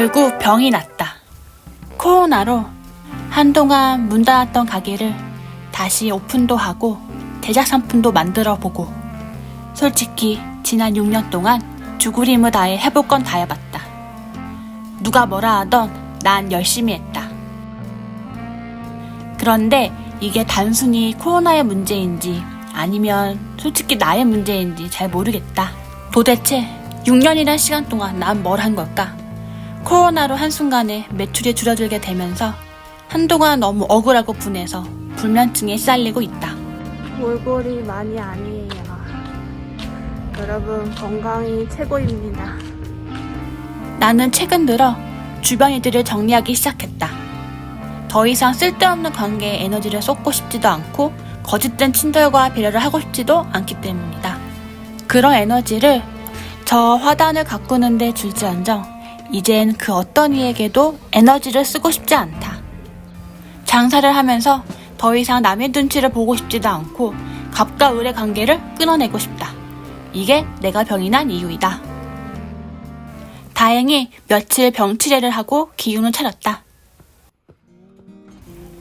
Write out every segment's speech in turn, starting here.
결국 병이 났다. 코로나로 한동안 문 닫았던 가게를 다시 오픈도 하고 대작 상품도 만들어 보고 솔직히 지난 6년 동안 힘을 다해 해볼 건 다 해봤다. 누가 뭐라 하던 난 열심히 했다. 그런데 이게 단순히 코로나의 문제인지 아니면 솔직히 나의 문제인지 잘 모르겠다. 도대체 6년이란 시간 동안 난 뭘 한 걸까? 코로나로 한순간에 매출이 줄어들게 되면서 한동안 너무 억울하고 분해서 불면증에 시달리고 있다. 몰골이 많이 아니에요. 여러분 건강이 최고입니다. 나는 최근 들어 주변 일들을 정리하기 시작했다. 더 이상 쓸데없는 관계에 에너지를 쏟고 싶지도 않고 거짓된 친절과 배려를 하고 싶지도 않기 때문이다. 그런 에너지를 저 화단을 가꾸는데 줄지언정 이젠 그 어떤 이에게도 에너지를 쓰고 싶지 않다. 장사를 하면서 더 이상 남의 눈치를 보고 싶지도 않고 갑과 을의 관계를 끊어내고 싶다. 이게 내가 병이 난 이유이다. 다행히 며칠 병치레를 하고 기운을 차렸다.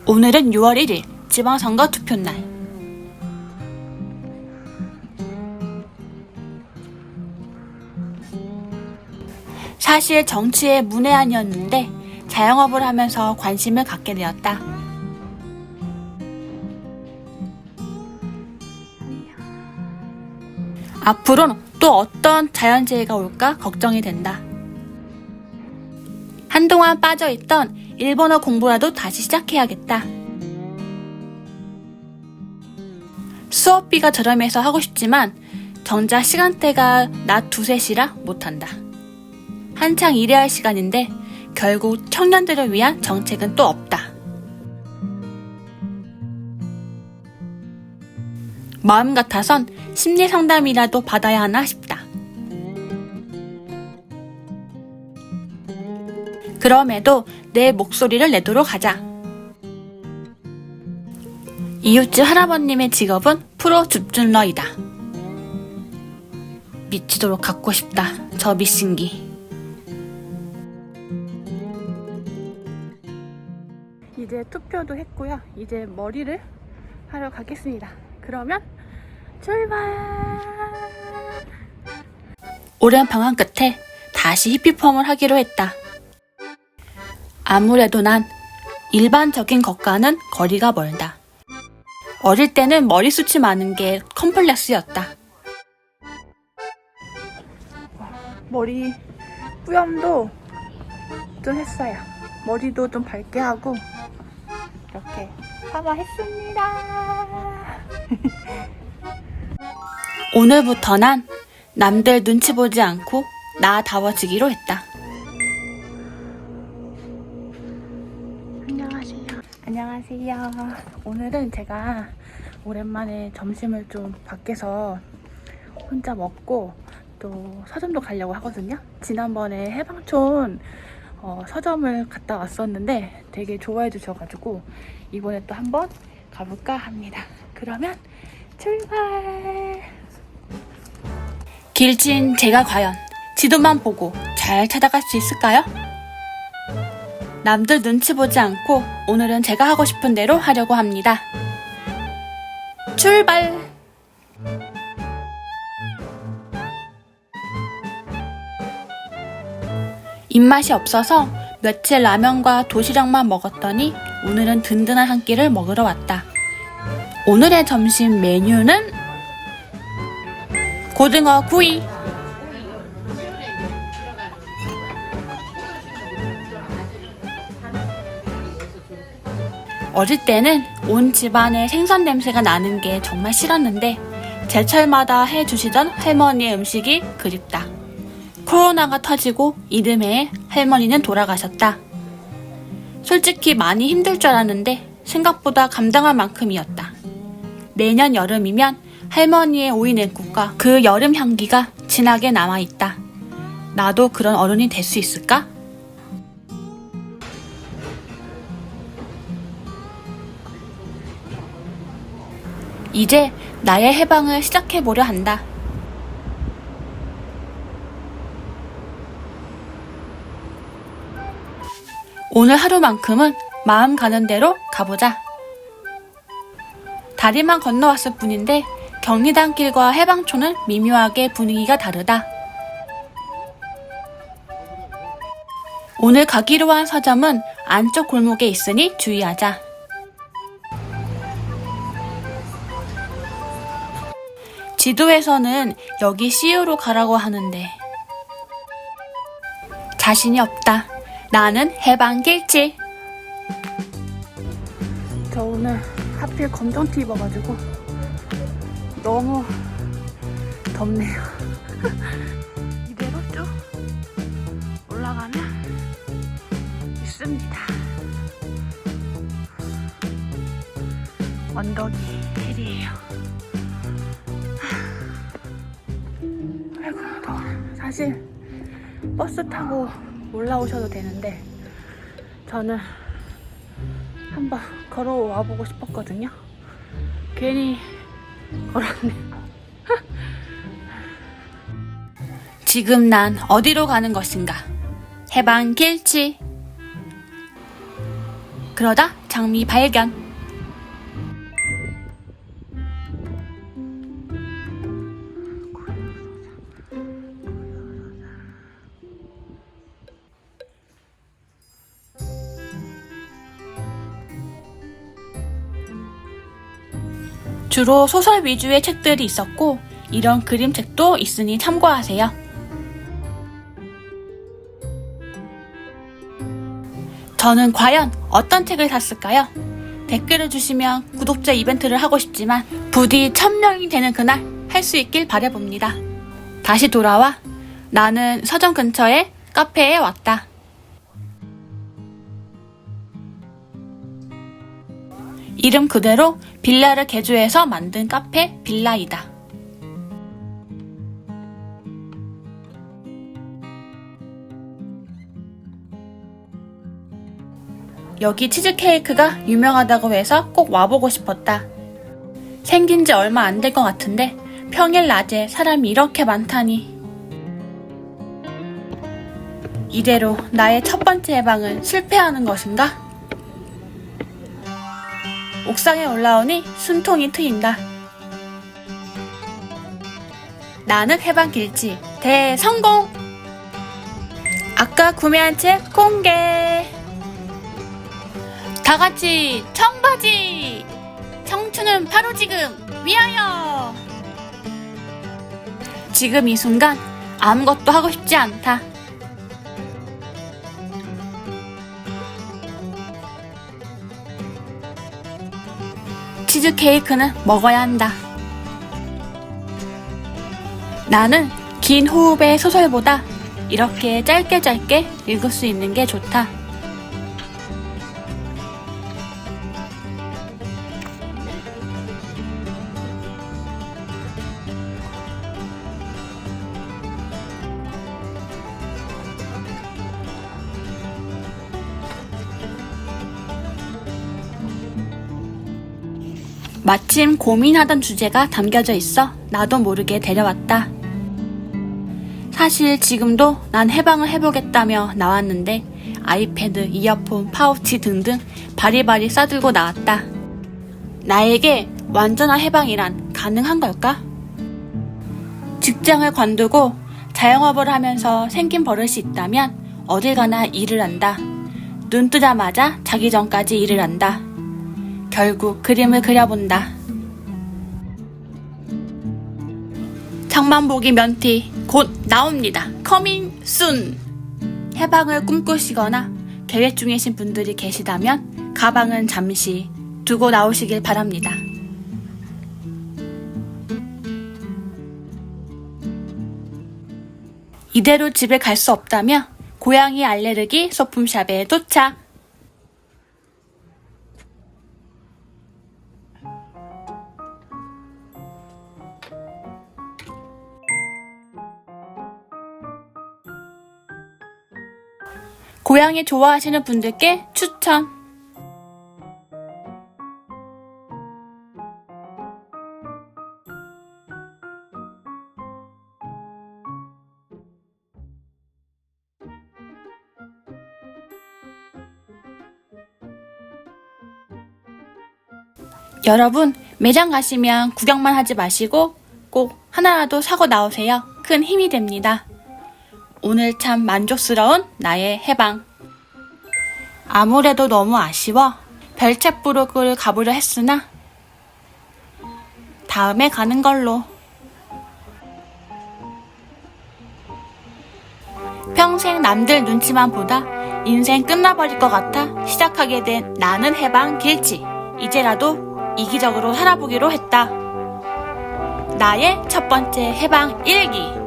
오늘은 6월 1일 지방선거 투표날. 사실 정치에 문외한이었는데 자영업을 하면서 관심을 갖게 되었다. 앞으로는 또 어떤 자연재해가 올까 걱정이 된다. 한동안 빠져있던 일본어 공부라도 다시 시작해야겠다. 수업비가 저렴해서 하고 싶지만 정작 시간대가 낮 두세 시라 못한다. 한창 일해야 할 시간인데 결국 청년들을 위한 정책은 또 없다. 마음 같아선 심리 상담이라도 받아야 하나 싶다. 그럼에도 내 목소리를 내도록 하자. 이웃집 할아버님의 직업은 프로 줍준러이다. 미치도록 갖고 싶다. 저 미신기. 투표도 했고요. 이제 머리를 하러 가겠습니다. 그러면 출발! 오랜 방황 끝에 다시 히피펌을 하기로 했다. 아무래도 난 일반적인 것과는 거리가 멀다. 어릴 때는 머리숱이 많은 게 컴플렉스였다. 머리 뿌염도 좀 했어요. 머리도 좀 밝게 하고 이렇게 파마했습니다. 오늘부터 난 남들 눈치 보지 않고 나다워지기로 했다. 안녕하세요. 안녕하세요. 오늘은 제가 오랜만에 점심을 좀 밖에서 혼자 먹고 또 서점도 가려고 하거든요. 지난번에 해방촌 어, 서점을 갔다 왔었는데 되게 좋아해 주셔가지고 이번에 또 한번 가볼까 합니다. 그러면 출발! 길진 제가 과연 지도만 보고 잘 찾아갈 수 있을까요? 남들 눈치 보지 않고 오늘은 제가 하고 싶은 대로 하려고 합니다. 출발! 입맛이 없어서 며칠 라면과 도시락만 먹었더니 오늘은 든든한 한 끼를 먹으러 왔다. 오늘의 점심 메뉴는 고등어 구이. 어릴 때는 온 집안에 생선 냄새가 나는 게 정말 싫었는데 제철마다 해주시던 할머니의 음식이 그립다. 코로나가 터지고 이듬해에 할머니는 돌아가셨다. 솔직히 많이 힘들 줄 알았는데 생각보다 감당할 만큼이었다. 매년 여름이면 할머니의 오이냉국과 그 여름 향기가 진하게 남아있다. 나도 그런 어른이 될 수 있을까? 이제 나의 해방을 시작해보려 한다. 오늘 하루만큼은 마음 가는 대로 가보자. 다리만 건너왔을 뿐인데 경리단길과 해방촌은 미묘하게 분위기가 다르다. 오늘 가기로 한 서점은 안쪽 골목에 있으니 주의하자. 지도에서는 여기 CU로 가라고 하는데 자신이 없다. 나는 해방길치. 저 오늘 하필 검정 티 입어가지고 너무 덥네요. 이대로 쭉 올라가면 있습니다. 언덕이 힐이에요. 아이고 더워. 사실 버스 타고 올라오셔도 되는데 저는 한번 걸어와 보고 싶었거든요. 괜히 걸었네. 지금 난 어디로 가는 것인가? 해방 길치. 그러다 장미 발견. 주로 소설 위주의 책들이 있었고 이런 그림책도 있으니 참고하세요. 저는 과연 어떤 책을 샀을까요? 댓글을 주시면 구독자 이벤트를 하고 싶지만 부디 1000명이 되는 그날 할 수 있길 바라봅니다. 다시 돌아와 나는 서점 근처에 카페에 왔다. 이름 그대로 빌라를 개조해서 만든 카페 빌라이다. 여기 치즈케이크가 유명하다고 해서 꼭 와보고 싶었다. 생긴 지 얼마 안 될 것 같은데 평일 낮에 사람이 이렇게 많다니. 이대로 나의 첫 번째 해방은 실패하는 것인가? 옥상에 올라오니 숨통이 트인다. 나는 해방 길지 대성공! 아까 구매한 책 공개! 다 같이 청바지! 청춘은 바로 지금 위하여! 지금 이 순간 아무것도 하고 싶지 않다. 치즈 케이크는 먹어야 한다. 나는 긴 호흡의 소설보다 이렇게 짧게 짧게 읽을 수 있는 게 좋다. 마침 고민하던 주제가 담겨져 있어 나도 모르게 데려왔다. 사실 지금도 난 해방을 해보겠다며 나왔는데 아이패드, 이어폰, 파우치 등등 바리바리 싸들고 나왔다. 나에게 완전한 해방이란 가능한 걸까? 직장을 관두고 자영업을 하면서 생긴 버릇이 있다면 어딜 가나 일을 한다. 눈 뜨자마자 자기 전까지 일을 한다. 결국 그림을 그려본다. 장만보기 면티 곧 나옵니다. 커밍 순. 해방을 꿈꾸시거나 계획 중이신 분들이 계시다면 가방은 잠시 두고 나오시길 바랍니다. 이대로 집에 갈 수 없다며 고양이 알레르기 소품샵에 도착. 고양이 좋아하시는 분들께 추천. 여러분, 매장 가시면 구경만 하지 마시고 꼭 하나라도 사고 나오세요. 큰 힘이 됩니다. 오늘 참 만족스러운 나의 해방. 아무래도 너무 아쉬워 별책부르크를 가보려 했으나 다음에 가는 걸로. 평생 남들 눈치만 보다 인생 끝나버릴 것 같아 시작하게 된 나는 해방 길치. 이제라도 이기적으로 살아보기로 했다. 나의 첫 번째 해방 일기.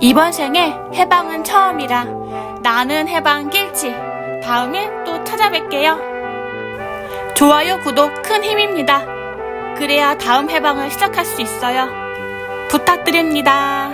이번 생에 해방은 처음이라 나는 해방 길치. 다음에 또 찾아뵐게요. 좋아요, 구독 큰 힘입니다. 그래야 다음 해방을 시작할 수 있어요. 부탁드립니다.